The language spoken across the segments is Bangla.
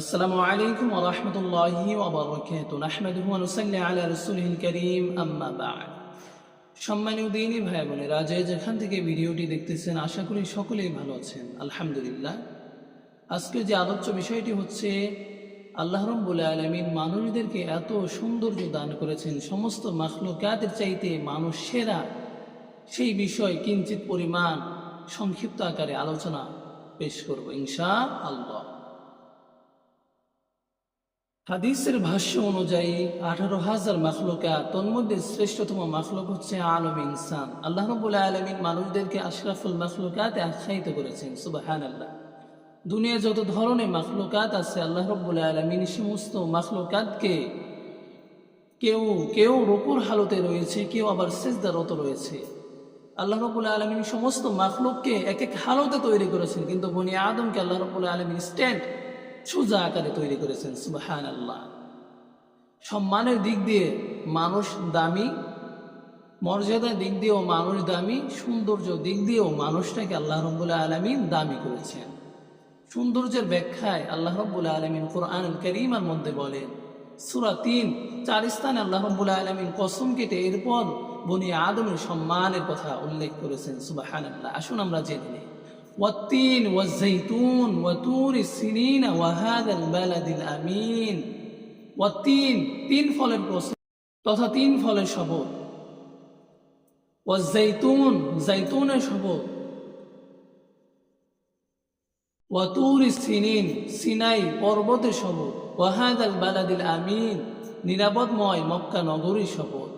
আসসালামু আলাইকুম ওয়া রাহমাতুল্লাহি ওয়া বারাকাতুহু। নাহমাদুহু ওয়া নুসাল্লি আলা রাসূলিল কারীম সম্মানীয় দিনী ভাই বোনেরা যে যেখান থেকে ভিডিওটি দেখতেছেন, আশা করি সকলেই ভালো আছেন। আলহামদুলিল্লাহ। আজকে যে আলোচ্য বিষয়টি হচ্ছে, আল্লাহ রব্বুল আলমিন মানুষদেরকে এত সৌন্দর্য দান করেছেন, সমস্ত মাখলুকাতের চাইতে মানুষ সেরা, সেই বিষয় কিঞ্চিত পরিমাণ সংক্ষিপ্ত আকারে আলোচনা পেশ করব ইনশা আল্লাহ হাদিসের ভাষ্য অনুযায়ী আঠারো হাজার মাখলুকা তন্মধ্যে শ্রেষ্ঠতম মাখলুক হচ্ছে আলম ইনসান। আল্লাহ রবুল্লাহ আলমিন মানুষদেরকে আশরাফুল মাখলুকাতে আখ্যায়িত করেছেন সুবাহান আল্লাহ দুনিয়া যত ধরনের মাখলুকাত আছে, আল্লাহ রব্বুল্লাহ আলমিন সমস্ত মাখলুকাতকে কেউ কেউ রকুর হালতে রয়েছে, কেউ আবার সেজদারত রয়েছে। আল্লাহ রবুল্লাহ আলমিন সমস্ত মাখলুককে এক এক হালতে তৈরি করেছেন, কিন্তু বনি আদমকে আল্লাহ রবুল্লাহ আলমিন স্ট্যান্ড সোজা আকারে তৈরি করেছেন সুবাহান আল্লাহ সম্মানের দিক দিয়ে মানুষ দামি, মর্যাদার দিক দিয়েও মানুষ দামি, সৌন্দর্য দিক দিয়েও মানুষটাকে আল্লাহ রব্বুল্লাহ আলমিন দামি করেছেন। সৌন্দর্যের ব্যাখ্যায় আল্লাহ রব্বুল্লাহ আলমিন কোরআন করিমার মধ্যে বলেন সুরা তিন, চার স্থানে আল্লাহ রব্বুল্লাহ আলমিন কসম কেটে এরপর বনি আদমের সম্মানের কথা উল্লেখ করেছেন সুবাহান আল্লাহ আসুন আমরা জেনে নিই। والتين والزيتون وطور السنين وهذا البلد الأمين والتين তিন ফলের কসম তথা তিন ফলের শপথ والزيتون জাইতুনের শপথ ওয়াতুর সিনিন সিনাই পর্বতের শপথ ওয়াহাদাল বালাদিল আমিন নিরাপদময় মক্কা নগরীর শপথ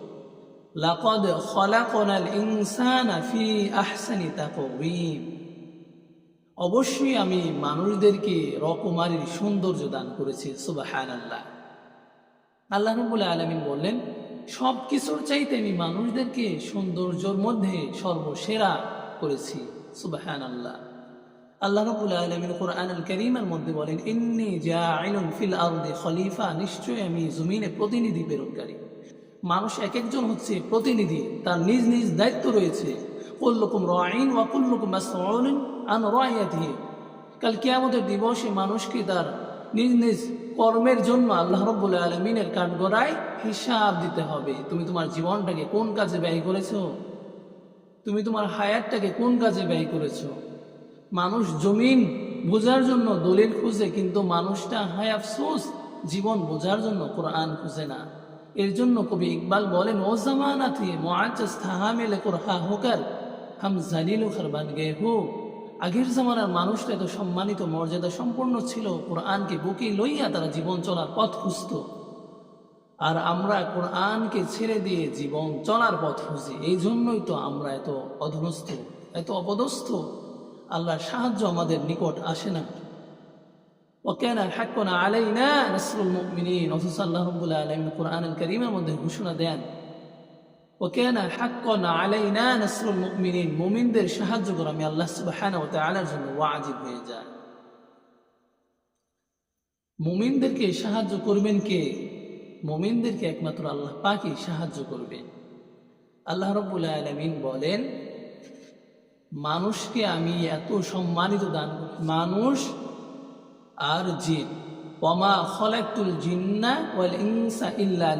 লাকদ খলাকনাল ইনসানা ফি আহসানি তাকওয়িম অবশ্যই আমি মানুষদেরকে রকমারির সৌন্দর্য দান করেছি সুবাহান আল্লাহ আল্লাহ রবুল আলমিন বললেন সব কিছুর চাইতে আমি মানুষদেরকে সৌন্দর্যর মধ্যে সর্বসেরা করেছি সুবাহান আল্লাহ আল্লাহ রবুল আলমিন কোরআন আল করিমের মধ্যে বলেন, ইন্নি জাইলুন ফিল আরদে খলিফা নিশ্চয়ই আমি জমিনে প্রতিনিধি প্রেরণকারী। মানুষ এক একজন হচ্ছে প্রতিনিধি, তার নিজ নিজ দায়িত্ব রয়েছে। কুল্লুকুম রাইন ওয়া কুল্লুকুম মাসউলুন আন রাইয়াতিহি কাল কিয়ামতের দিবসে মানুষকে তার নিজ নিজ কর্মের জন্য আল্লাহ রব্বুল আলমিনের কাঠগড়ায় হিসাব দিতে হবে। তুমি তোমার জীবনটাকে কোন কাজে ব্যয় করেছ? তুমি তোমার হায়াতটাকে কোন কাজে ব্যয় করেছ? মানুষ জমিন বোঝার জন্য দলিল খুঁজে, কিন্তু মানুষটা হায় আফসোস, জীবন বোঝার জন্য কোরআন খুঁজে না। এর জন্য কবি ইকবাল বলেন, ও জামানা থি মোয়াজ্জাজ থাহামেলে কোরহা হোকার। হাম জালিল খারবান গে হো। আগের জামানার মানুষটা এত সম্মানিত, মর্যাদা সম্পন্ন ছিল, কোরআনকে বুকে লইয়া তারা জীবন চলার পথ খুঁজত। আর আমরা কোরআনকে ছেড়ে দিয়ে জীবন চলার পথ খুঁজি। এই জন্যই তো আমরা এত অধনস্থ, এত অপদস্থ। আল্লাহর সাহায্য আমাদের নিকট আসে না। ওকেনা হাক্কনা মুমিনিন। অথচ আল্লাহ রাব্বুল আলামিন কোরআনুল কারীমের মধ্যে ঘোষণা দেন মুমিনদের সাহায্য করা। আমি আল্লাহ জন্য ওয়াজিব হয়ে যায়। মুমিনদেরকে সাহায্য করবেন কে? মুমিনদেরকে একমাত্র আল্লাহ পাকই সাহায্য করবে। আল্লাহ রাব্বুল বলেন, মানুষকে আমি এত সম্মানিত দান মানুষ আর জিন। জিন্না ওয়াল ইনসা ইল্লা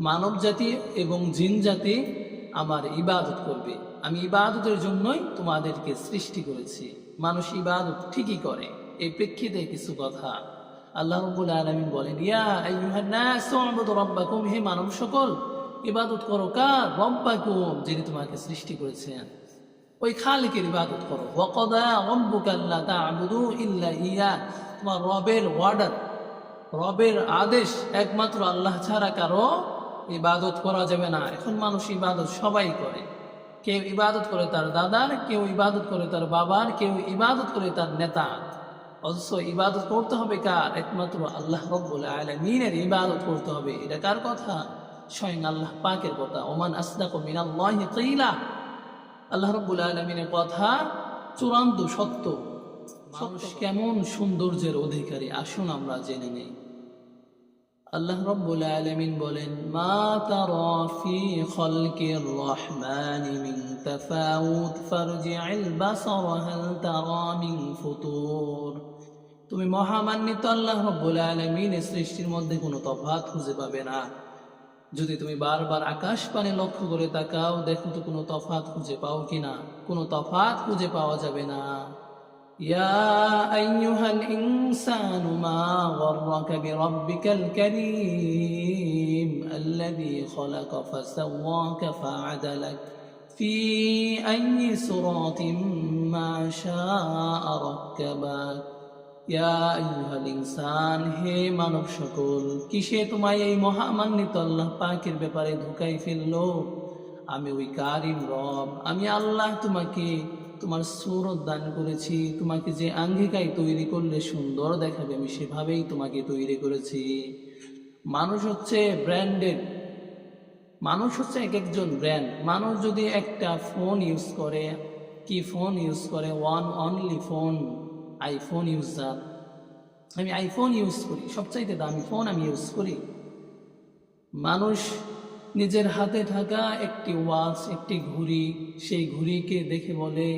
মানব জাতি এবং জিন জাতি আমার ইবাদত করবে। আমি ইবাদতের জন্যই তোমাদেরকে সৃষ্টি করেছি। মানুষ ইবাদত ঠিকই করে। এই প্রেক্ষিতে কিছু কথা। আল্লাহ রব্বুল আলামিন বলেন, ইয়া রাব্বাকুম হে মানব সকল, ইবাদত করো কার? রব্বাকুম, যিনি তোমাকে সৃষ্টি করেছেন। ওই খালিকের ইবাদত করো। ওয়াকদা রব্বুকা আল্লা তা'বুদু ইল্লা ইয়া তোমার রবের অর্ডার রবের আদেশ একমাত্র আল্লাহ ছাড়া কারও ইবাদত করা যাবে না। এখন মানুষ ইবাদত সবাই করে। কেউ ইবাদত করে তার দাদার কেউ ইবাদত করে তার বাবার কেউ ইবাদত করে তার নেতা অথচ ইবাদত করতে হবে কার? একমাত্র আল্লাহ রব্বুল আলমিনের ইবাদত করতে হবে। এটা কার কথা? স্বয়ং আল্লাহ পাকের কথা। ওমান আসদাক মিনাল্লাহি কিলা। আল্লাহ রব্বুল আলমিনের কথা চূড়ান্ত সত্য। মানুষ কেমন সৌন্দর্যের অধিকারী? আসুন আমরা জেনে নেই। আল্লাহ রব্বুল আলমিন বলেন, মা তারা ফি খলকির রহমানি মিন তাফাউত ফারজি'ল বাসার, হাল তারা মিন ফুতুর. তুমি মহামান্বিত আল্লাহ রব্বুল আলমিনের সৃষ্টির মধ্যে কোনো তফাৎ খুঁজে পাবে না। যদি তুমি বারবার আকাশ পানে লক্ষ্য করে তাকাও, দেখো তো কোনো তফাৎ খুঁজে পাও কিনা কোনো তফাৎ খুঁজে পাওয়া যাবে না। يا أيها الإنسان ما غرك بربك الكريم الذي خلق فسواك فعدلك في أي صراط ما شاء ركبك ইয়া আইয়ুহাল ইনসান হে মানব সকল কিসে তোমায় এই মহামান্বিত আল্লাহ পাকের ব্যাপারে ধোকাই ফেললো আমি ওই কারিম রব আমি আল্লাহ তোমাকে তোমার সুরত দান করেছি, তোমাকে যে আঙ্গিকায় তৈরি করলে সুন্দর দেখাবে, আমি সেভাবেই তোমাকে তৈরি করেছি। মানুষ হচ্ছে ব্র্যান্ডেড মানুষ হচ্ছে এক একজন ব্র্যান্ড মানুষ যদি একটা ফোন ইউজ করে, কি ফোন ইউজ করে? One only phone iPhone user আমি আইফোন ইউজ করি, সবচাইতে দামি ফোন আমি ইউজ করি। মানুষ নিজের হাতে থাকা একটি ওয়াচ, একটি ঘুড়ি, সেই ঘুড়িকে দেখে বলে,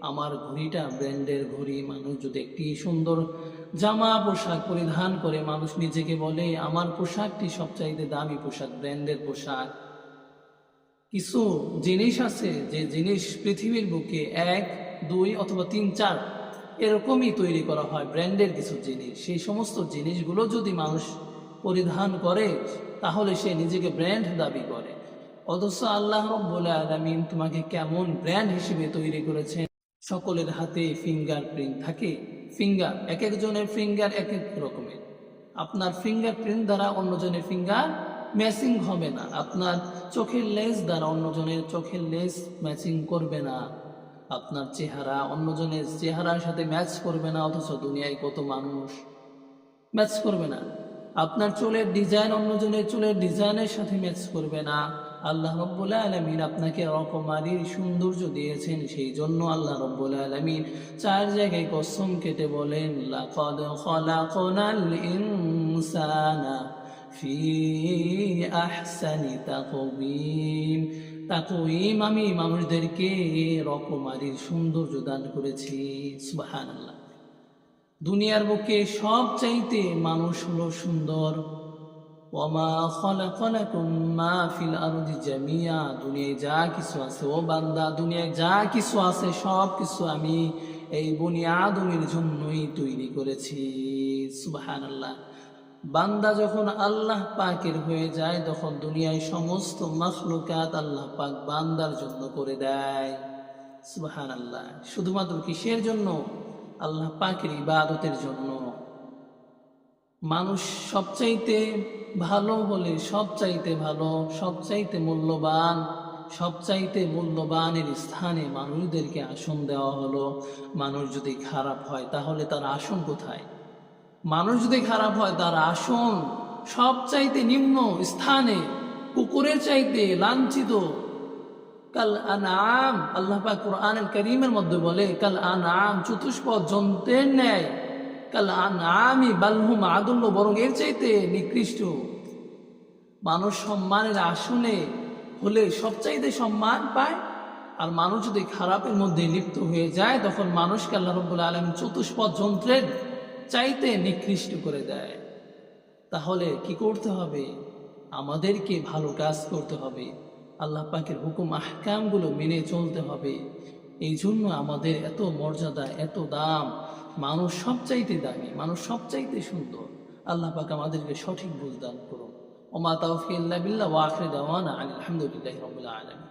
আমার ঘড়িটা ব্র্যান্ডের ঘুড়ি। মানুষ যদি একটি সুন্দর জামা, পোশাক পরিধান করে, মানুষ নিজেকে বলে, আমার পোশাকটি সবচাইতে দামি পোশাক, ব্র্যান্ডের পোশাক। কিছু জিনিস আছে যে জিনিস পৃথিবীর বুকে এক, দুই অথবা তিন, চার এরকমই তৈরি করা হয়, ব্র্যান্ডের কিছু জিনিস। সেই সমস্ত জিনিসগুলো যদি মানুষ পরিধান করে, তাহলে সে নিজেকে ব্র্যান্ড দাবি করে। অথচ আল্লাহ রব্বুল আলমিন তোমাকে কেমন ব্র্যান্ড হিসেবে তৈরি করেছেন? সকলের হাতে ফিঙ্গার প্রিন্ট থাকে। ফিঙ্গার এক একজনের ফিঙ্গার এক এক রকমের। আপনার ফিঙ্গার প্রিন্ট দ্বারা অন্যজনের ফিঙ্গার ম্যাচিং হবে না। আপনার চোখের লেন্স দ্বারা অন্যজনের চোখের লেন্স ম্যাচিং করবে না। আপনার চেহারা অন্যজনের চেহারার সাথে ম্যাচ করবে না, অথচ দুনিয়ায় কত মানুষ ম্যাচ করবে না। আপনার চুলের ডিজাইন অন্যজনের চুলের ডিজাইনের সাথে ম্যাচ করবে না। আল্লাহ রব্বুল আলমিন আপনাকে রকমারির সৌন্দর্য দিয়েছেন সেই জন্য আল্লাহ রব্বুল আলমিন চার জায়গায় কসম কেটে বলেন ইনসানা ফি আহসানি আমি মানুষদেরকে রকমারির সৌন্দর্য দান করেছি। সুবহানাল্লাহ। দুনিয়ার বুকে সব চাইতে মানুষ হলো সুন্দর। দুনিয়ায় যা কিছু আছে, ও বান্দা, দুনিয়ায় যা কিছু আছে, সব কিছু আমি এই বুনিয়াদমের জন্যই তৈরি করেছি। সুবহানাল্লাহ। বান্দা যখন আল্লাহ পাকের হয়ে যায়, তখন দুনিয়ায় সমস্ত মখলুকাত আল্লাহ পাক বান্দার জন্য করে দেয়। সুবাহান আল্লাহ শুধুমাত্র কিসের জন্য? আল্লাহ পাকের ইবাদতের জন্য। মানুষ সবচাইতে ভালো হলে সবচাইতে ভালো, সবচাইতে মূল্যবান, সবচাইতে মূল্যবানের স্থানে মানুষদেরকে আসন দেওয়া হলো। মানুষ যদি খারাপ হয়, তাহলে তার আসন কোথায়? মানুষ যদি খারাপ হয়, তার আসন সবচাইতে নিম্ন স্থানে কুকুরের চাইতে লাঞ্ছিত কাল আনাম আল্লাহ পাক কোরআনুল করিমের মধ্যে বলে, কাল আনাম চতুষ্পদ যন্ত্রের ন্যায়, কাল আনামি বালহুম আদুল্য বরং এর চাইতে নিকৃষ্ট। মানুষ সম্মানের আসনে হলে সবচাইতে সম্মান পায়, আর মানুষ যদি খারাপের মধ্যে লিপ্ত হয়ে যায়, তখন মানুষকে আল্লাহ রব্বুল আলম চতুষ্পদ যন্ত্রের চাইতে নিকৃষ্ট করে দেয়। তাহলে কি করতে হবে? আমাদেরকে ভালো কাজ করতে হবে। আল্লাহ পাকের হুকুম, আহকামগুলো মেনে চলতে হবে। এই জন্য আমাদের এত মর্যাদা, এত দাম, মানুষ সবচাইতে দামি, মানুষ সবচাইতে সুন্দর। আল্লাহ পাক আমাদেরকে সঠিক বুঝদান করুন। ওমা তাওফিল্লা বিল্লা ওয়াখরে দাওয়ানা আলহামদুলিল্লাহ রবুল্লা আলমী